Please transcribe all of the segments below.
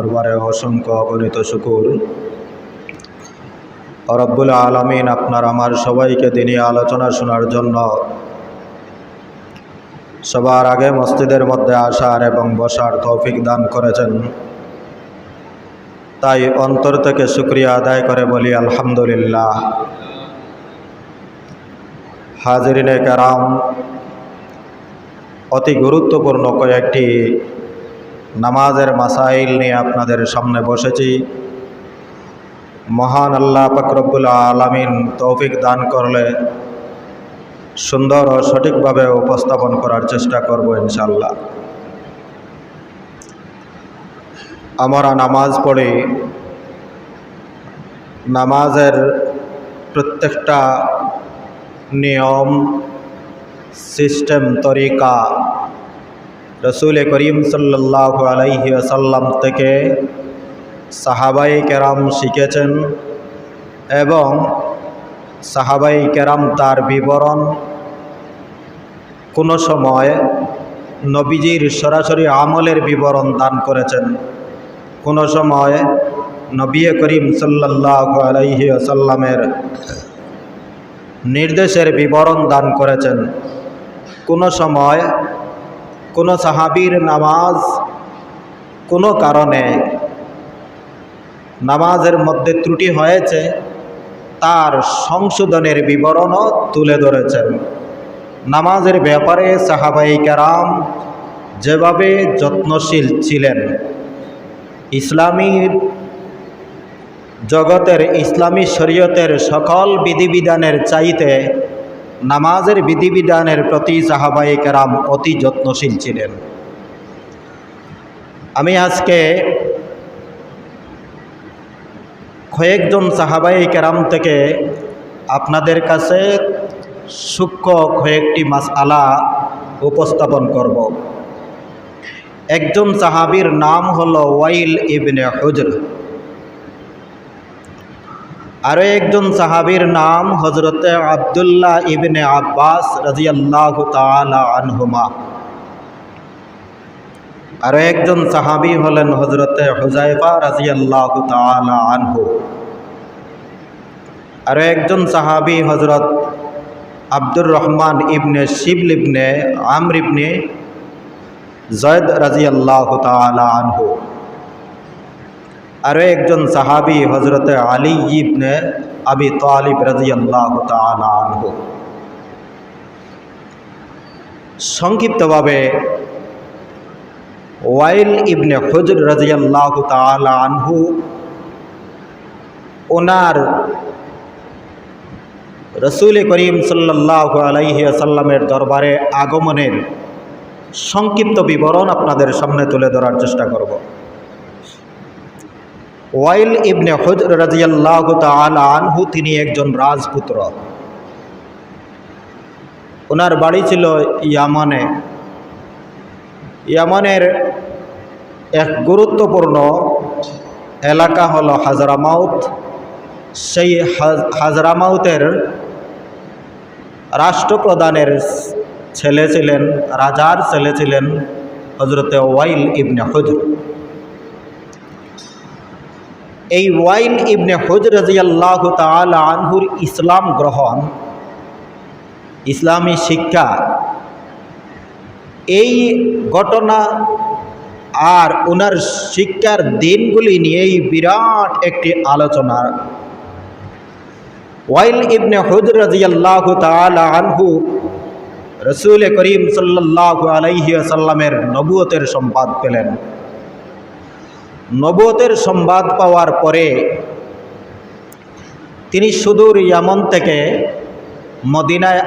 দরবারে অসংখ্য অগণিত শুকুর। রব্বুল আলমিন আপনার আমার সবাইকে দিনই আলোচনা শোনার জন্য সবার আগে মসজিদের মধ্যে আসার এবং বসার তৌফিক দান করেছেন। তাই অন্তর থেকে শুক্রিয়া আদায় করে বলি, আলহামদুলিল্লাহ। হাজরিনে কারাম, অতি গুরুত্বপূর্ণ কয়েকটি নামাজের মাসাইল নিয়ে আপনাদের সামনে বসেছি। মহান আল্লাহ ফকরবুল আলমিন তৌফিক দান করলে সুন্দর ও সঠিকভাবে উপস্থাপন করার চেষ্টা করব ইনশাল্লাহ আমরা নামাজ পড়ি। নামাজের প্রত্যেকটা নিয়ম, সিস্টেম, তরিকা রসুল করিম সাল্লাহ আলাইহি আসাল্লাম থেকে সাহাবাই কেরাম শিখেছেন এবং সাহাবাই কেরাম তার বিবরণ কোনো সময় নবীজির সরাসরি আমলের বিবরণ দান করেছেন। কোনো সময় নবী করিম সাল্লাহ আলাইহি আসাল্লামের নির্দেশের বিবরণ দান করেছেন। কোনো সময় কোনো সাহাবির নামাজ কোনো কারণে নামাজের মধ্যে ত্রুটি হয়েছে, তার সংশোধনের বিবরণও তুলে ধরেছেন। নামাজের ব্যাপারে সাহাবাই কারাম যেভাবে যত্নশীল ছিলেন, ইসলামী জগতের, ইসলামী শরীয়তের সকল বিধিবিধানের চাইতে নামাজের বিধিবিধানের প্রতি সাহাবাই কেরাম অতি যত্নশীল ছিলেন। আমি আজকে কয়েকজন সাহাবাই কেরাম থেকে আপনাদের কাছে সূক্ষ্ম কয়েকটি মাস আলা উপস্থাপন করব। একজন সাহাবির নাম হলো ওয়াইল ইবনে হুজর। আরও একজন সাহাবির নাম হজরতে আবদুল্লাহ ইবনে আব্বাস রাজিয়াল্লাহ তালা আনহুমা। আরও একজন সাহাবি হলেন হজরতে হুজাইফা রাজিয়াল্লাহ তালা আনহু। আরও একজন সাহাবি হজরত আব্দুর রহমান ইবনে শিবল ইবনে আমর ইবনে জয়দ রাজিয়াল্লাহ তালা আনহু। আরও একজন সাহাবি হজরত আলী ইবনে আবি তালিব রাজিয়াল্লাহ তালা আনহু। সংক্ষিপ্তভাবে, ওয়াইল ইবনে হজর রাজিয়াল্লাহ আনহু ওনার রসুল করিম সাল্লাহ আলাইহি আসাল্লামের দরবারে আগমনের সংক্ষিপ্ত বিবরণ আপনাদের সামনে তুলে ধরার চেষ্টা করব। ওয়াইল ইবনে হজর রাজিয়াল্লাহ আনহু, তিনি একজন রাজপুত্র। ওনার বাড়ি ছিল ইয়ামানে। ইয়ামনের এক গুরুত্বপূর্ণ এলাকা হল হাজরামাউত। সেই হাজরামাউতের রাষ্ট্রপ্রধানের ছেলে ছিলেন, রাজার ছেলে ছিলেন হজরতে ওয়াইল ইবনে হজর। এই ওয়াইল ইবনে হজর রাজিয়াল্লাহ তাল আনহুর ইসলাম গ্রহণ, ইসলামী শিক্ষা, এই ঘটনা আর ওনার শিক্ষার দিনগুলি নিয়েই বিরাট একটি আলোচনা। ওয়াইল ইবনে হুজর রাজিয়াল্লাহ তালা আনহু রসুল করিম সাল্লাহ আলাইহি আসাল্লামের নবুয়তের সংবাদ পেলেন। নবুয়তের সংবাদ পাওয়ার পরে তিনি সুদূর ইয়ামন থেকে মদিনায়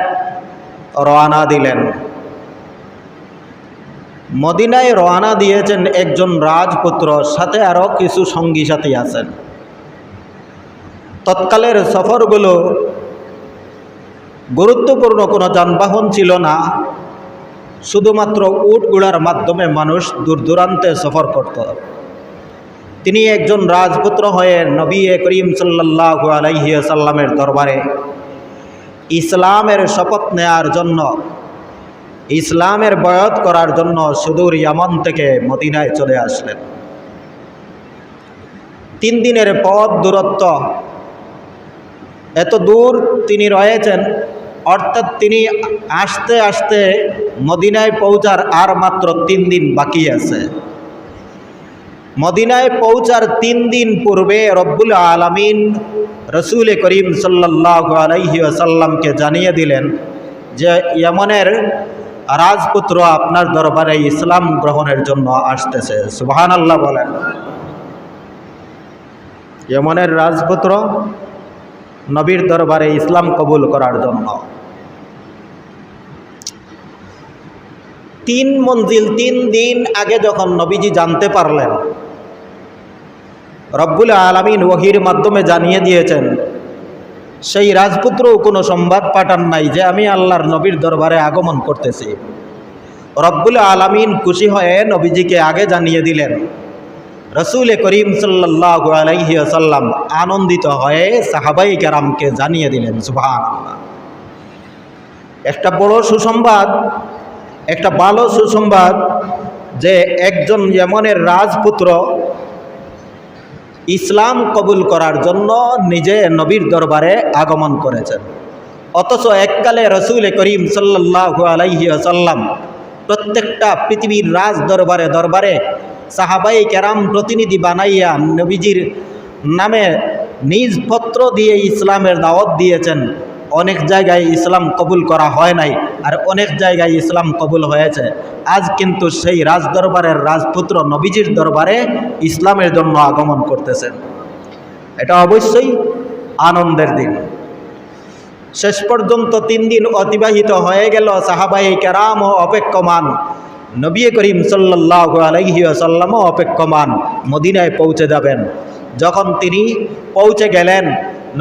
রওনা দিলেন। মদিনায় রওনা দিয়েছেন একজন রাজপুত্র, সাথে আরও কিছু সঙ্গী সাথী আছেন। তৎকালের সফরগুলো গুরুত্বপূর্ণ, কোনো যানবাহন ছিল না। শুধুমাত্র উটগুড়ার মাধ্যমে মানুষ দূর দূরান্তে সফর করত। তিনি একজন রাজপুত্র হয়ে নবী করিম সাল্লাহ আলাইহি সাল্লামের দরবারে ইসলামের শপথ নেয়ার জন্য, ইসলামের বয়ত করার জন্য সুদূর ইয়ামন থেকে মদিনায় চলে আসলেন। তিন দিনের পথ দূরত্ব, এত দূর তিনি রয়েছেন, অর্থাৎ তিনি আসতে আসতে মদিনায় পৌঁছার আর মাত্র তিন দিন বাকি আছে। মদিনায় পৌঁছার তিন দিন পূর্বে রব্বুল আলমিন রসুল করিম সাল্লাহ আসাল্লামকে জানিয়ে দিলেন যে ইয়মনের রাজপুত্র আপনার দরবারে ইসলাম গ্রহণের জন্য আসতেছে। সুবাহান আল্লাহ বলেন। ইয়মনের রাজপুত্র নবীর দরবারে ইসলাম কবুল করার জন্য। তিন মঞ্জিল, তিন দিন আগে যখন নবীজি জানতে পারলেন রব্বুল আলমিন ওহির মাধ্যমে জানিয়ে দিয়েছেন, সেই রাজপুত্রও কোনো সংবাদ পাঠান নাই যে আমি আল্লাহর নবীর দরবারে আগমন করতেছি। রব্বুল আলমিন খুশি হয়ে নবীজিকে আগে জানিয়ে দিলেন, রসুল করিম সাল্লাহ আলাইহি আসাল্লাম আনন্দিত হয়ে সাহাবাই কেরামকে জানিয়ে দিলেন সুভান একটা বড় সুসংবাদ, একটা ভালো সুসংবাদ যে একজন ইয়েমনের রাজপুত্র ইসলাম কবুল করার জন্য নিজে নবীর দরবারে আগমন করেছেন। অথচ এককালে রসুল করিম সাল্লাহ আলাইসাল্লাম প্রত্যেকটা পৃথিবীর রাজ দরবারে দরবারে সাহাবাই কেরাম প্রতিনিধি বানাইয়া নবীজির নামে নিজ পত্র দিয়ে ইসলামের দাওয়াত দিয়েছেন। অনেক জায়গায় ইসলাম কবুল করা হয় নাই আর অনেক জায়গায় ইসলাম কবুল হয়েছে। আজ কিন্তু সেই রাজ দরবারের রাজপুত্র নবীজির দরবারে ইসলামের জন্য আগমন করতেছেন। এটা অবশ্যই আনন্দের দিন। শেষ পর্যন্ত তিন দিন অতিবাহিত হয়ে গেল সাহাবাই কেরাম ও অপেক্ষমান। নবী করিম সাল্লাহ আলহি আসাল্লামও অপেক্ষমান মদিনায় পৌঁছে যাবেন। যখন তিনি পৌঁছে গেলেন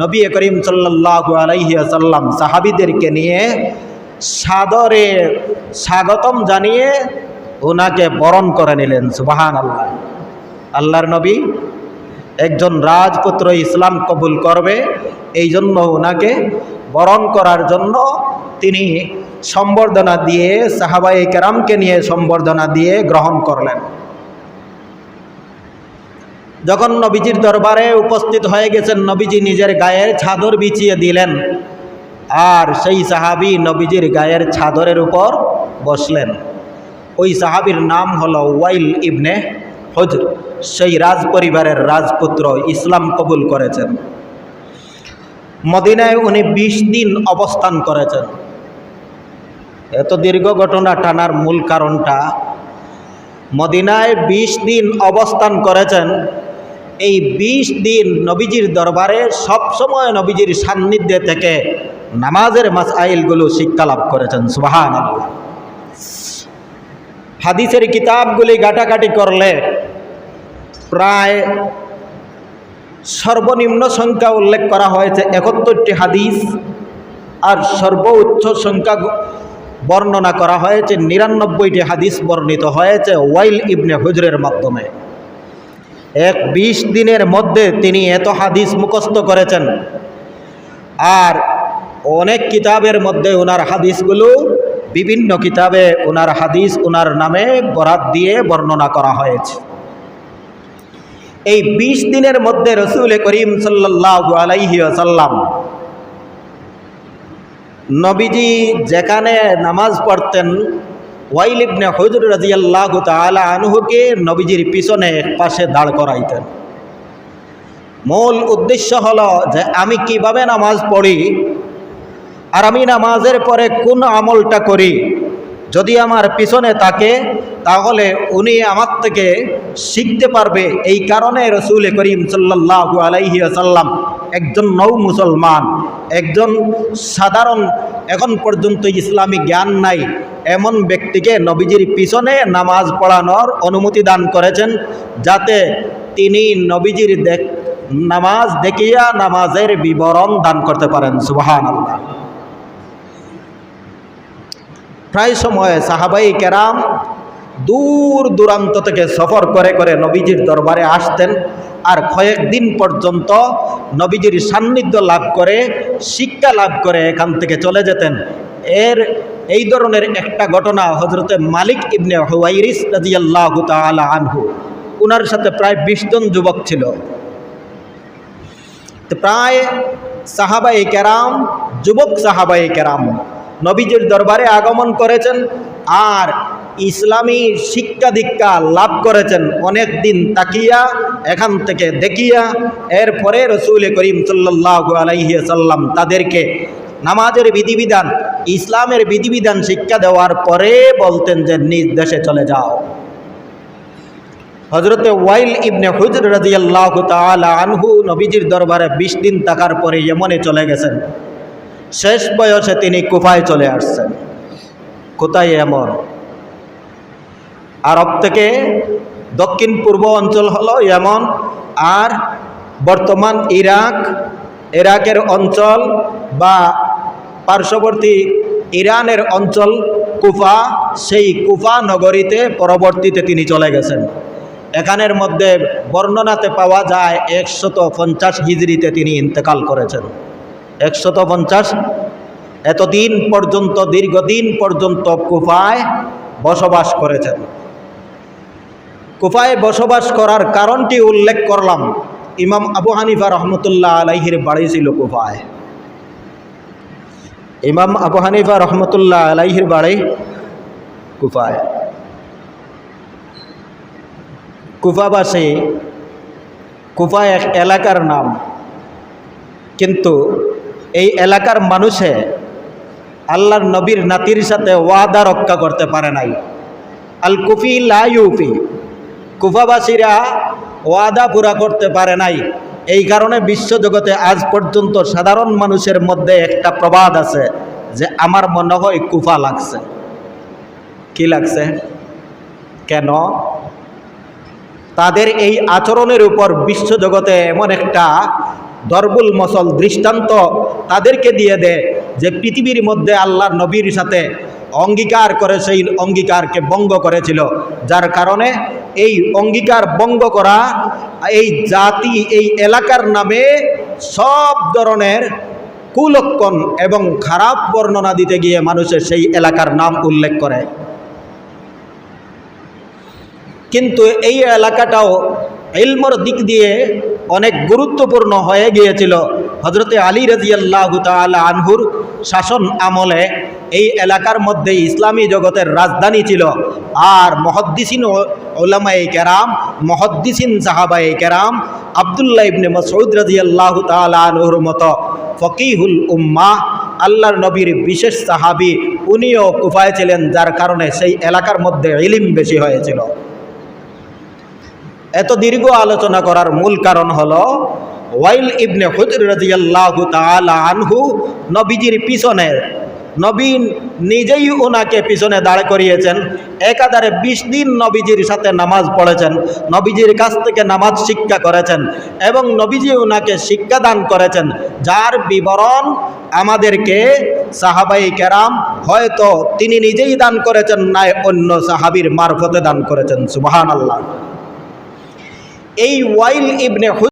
নবী করিম সাল্লাহ আলহি আসাল্লাম সাহাবিদেরকে নিয়ে সাদরে স্বাগতম জানিয়ে ওনাকে বরণ করে নিলেন সুবাহান আল্লাহ আল্লাহর নবী একজন রাজপুত্র ইসলাম কবুল করবে এই জন্য ওনাকে বরণ করার জন্য তিনি সম্বর্ধনা দিয়ে সাহাবাই কেরামকে নিয়ে সম্বর্ধনা দিয়ে গ্রহণ করলেন। যখন নবীজির দরবারে উপস্থিত হয়ে গেছেন, নবীজি নিজের গায়ের ছাদর বিছিয়ে দিলেন। আর সেই সাহাবি নবীজির গায়ের ছাদরের উপর বসলেন। ওই সাহাবির নাম হলো ওয়াইল ইবনে হজর। সেই রাজ পরিবারের রাজপুত্র ইসলাম কবুল করেছেন। মদিনায় উনি বিশ দিন অবস্থান করেছেন। এত দীর্ঘ ঘটনা টানার মূল কারণটা, মদিনায় বিশ দিন অবস্থান করেছেন এই বিশ দিন নবীজির দরবারে সবসময় নবীজির সান্নিধ্যে থেকে নামাজের মাসাইলগুলো শিক্ষা লাভ করেছেন সুবাহান হাদিসের কিতাবগুলি ঘাটাঘাটি করলে প্রায় সর্বনিম্ন সংখ্যা উল্লেখ করা হয়েছে, একাত্তরটি হাদিস আর সর্বোচ্চ সংখ্যা বর্ণনা করা হয়েছে, নিরানব্বইটি হাদিস বর্ণিত হয়েছে ওয়াইল ইবনে হুজরের মাধ্যমে। এক বিশ দিনের মধ্যে তিনি এত হাদিস মুখস্থ করেছেন। আর অনেক কিতাবের মধ্যে ওনার হাদিসগুলো, বিভিন্ন কিতাবে ওনার হাদিস ওনার নামে বরাত দিয়ে বর্ণনা করা হয়েছে। এই বিশ দিনের মধ্যে রসুল করিম সাল্লাহ আলাইহি আসাল্লাম নবীজি যেখানে নামাজ পড়তেন ওয়াইল ইবনে হজর রাজিয়াল্লাহ তালা আনহুকে নবীজির পিছনে এক পাশে দাঁড় করাইতেন। মূল উদ্দেশ্য হলো যে আমি কীভাবে নামাজ পড়ি আর আমি নামাজের পরে কোন আমলটা করি, যদি আমার পিছনে থাকে তাহলে উনি আমার থেকে শিখতে পারবে। এই কারণে রসুল করিম সাল্লাহ আলাইহি আসাল্লাম একজন নৌ মুসলমান। একজন সাধারণ এখন পর্যন্ত ইসলামী জ্ঞান নাই, এমন ব্যক্তিকে নবীজির পিছনে নামাজ পড়ানোর অনুমতি দান করেছেন যাতে তিনি নবীজির দেখ, নামাজ দেখিয়া নামাজের বিবরণ দান করতে পারেন। সুবাহান আল্লাহ প্রায় সময় সাহাবাই কেরাম দূর দূরান্ত থেকে সফর করে করে নবীজির দরবারে আসতেন আর কয়েকদিন পর্যন্ত নবীজির সান্নিধ্য লাভ করে, শিক্ষা লাভ করে এখান থেকে চলে যেতেন। এর, এই ধরনের একটা ঘটনা হজরতে মালিক ইবনে হুয়াইরিস রাজিয়াল্লাহ তালা আনহু, উনার সাথে প্রায় বিশ জন যুবক ছিল। প্রায় সাহাবাই কেরাম, যুবক সাহাবাই কেরাম নবীজির দরবারে আগমন করেছেন। আর ইসলামী শিক্ষা দীক্ষা লাভ করেছেন, অনেক দিন তাকিয়া, এখান থেকে দেখিয়া, এরপরে রসুল করিম সাল্লাহ আলাইহি সাল্লাম তাদেরকে নামাজের বিধিবিধান, ইসলামের বিধিবিধান শিক্ষা দেওয়ার পরে বলতেন যে, নিজ দেশে চলে যাও। হজরতে ওয়াইল ইবনে হুজর রাজিয়াল্লাহ আনহু নবীজির দরবারে বিশ দিন থাকার পরে ইয়েমনে চলে গেছেন। শেষ বয়সে তিনি কুফায় চলে আসছেন। কোথায় এমন? আরব থেকে দক্ষিণ পূর্ব অঞ্চল হলো ইয়েমন, আর বর্তমান ইরাক, ইরাকের অঞ্চল বা পার্শ্ববর্তী ইরানের অঞ্চল কুফা, সেই কুফা নগরীতে পরবর্তীতে তিনি চলে গেছেন। এখানের মধ্যে বর্ণনাতে পাওয়া যায় একশত পঞ্চাশ হিজড়িতে তিনি ইন্তেকাল করেছেন। একশত পঞ্চাশ এতদিন পর্যন্ত, দীর্ঘদিন পর্যন্ত কুফায় বসবাস করেছেন। কুফায় বসবাস করার কারণটি উল্লেখ করলাম। ইমাম আবু হানিফা রহমতুল্লাহ আলাইহির বাড়ি ছিল কুফায়। ইমাম আবু হানিফা রহমতুল্লাহ আলাইহির বাড়ি কুফায়। কুফাবাসী কুফা এক এলাকার নাম। কিন্তু এই এলাকার মানুষে আল্লাহর নবীর নাতির সাথে ওয়াদা রক্ষা করতে পারে নাই। আল কুফি লা ইউফি। কুফাবাসীরা ওয়াদা পুরা করতে পারে নাই। এই কারণে বিশ্বজগতে আজ পর্যন্ত সাধারণ মানুষের মধ্যে একটা প্রবাদ আছে যে আমার মনে হয় কুফা লাগছে। কি লাগছে? কেন? তাদের এই আচরণের উপর বিশ্বজগতে এমন একটা দরবুল মসল দৃষ্টান্ত তাদেরকে দিয়ে দেয় যে পৃথিবীর মধ্যে আল্লাহ নবীর সাথে অঙ্গীকার করে সেই অঙ্গীকারকে ভঙ্গ করেছিল। যার কারণে এই অঙ্গীকার ভঙ্গ করা, এই জাতি, এই এলাকার নামে সব ধরনের কুলক্ষণ এবং খারাপ বর্ণনা দিতে গিয়ে মানুষের সেই এলাকার নাম উল্লেখ করে। কিন্তু এই এলাকাটাও ইলমর দিক দিয়ে অনেক গুরুত্বপূর্ণ হয়ে গিয়েছিল। হজরতে আলী রাজিয়াল্লাহ তালা আনহুর শাসন আমলে এই এলাকার মধ্যে ইসলামী জগতের রাজধানী ছিল। আর মহদ্দিসিন ওলামাই কেরাম, মহদ্দিসিন সাহাবাই কেরাম, আবদুল্লাহ ইবনে মসউদ রাজিয়াল্লাহ তালা আনহুর মতো ফকিহুল উম্মা, আল্লাহর নবীর বিশেষ সাহাবি উনিও কুফায় ছিলেন, যার কারণে সেই এলাকার মধ্যে ইলিম বেশি হয়েছিল। এত দীর্ঘ আলোচনা করার মূল কারণ হলো, ওয়াইল ইবনে হুজর রাজিয়াল্লাহু তাআলা আনহু নবীজির পিছনে নবীন নিজেই ওনাকে পিছনে দাঁড় করিয়েছেন। একাধারে বিশ দিন নবীজির সাথে নামাজ পড়েছেন, নবীজির কাছ থেকে নামাজ শিক্ষা করেছেন এবং নবীজি ওনাকে শিক্ষাদান করেছেন। যার বিবরণ আমাদেরকে সাহাবাই কেরাম হয়তো তিনি নিজেই দান করেছেন, নাই অন্য সাহাবির মারফতে দান করেছেন। সুবাহান আল্লাহ এই ওয়াইল ইবনে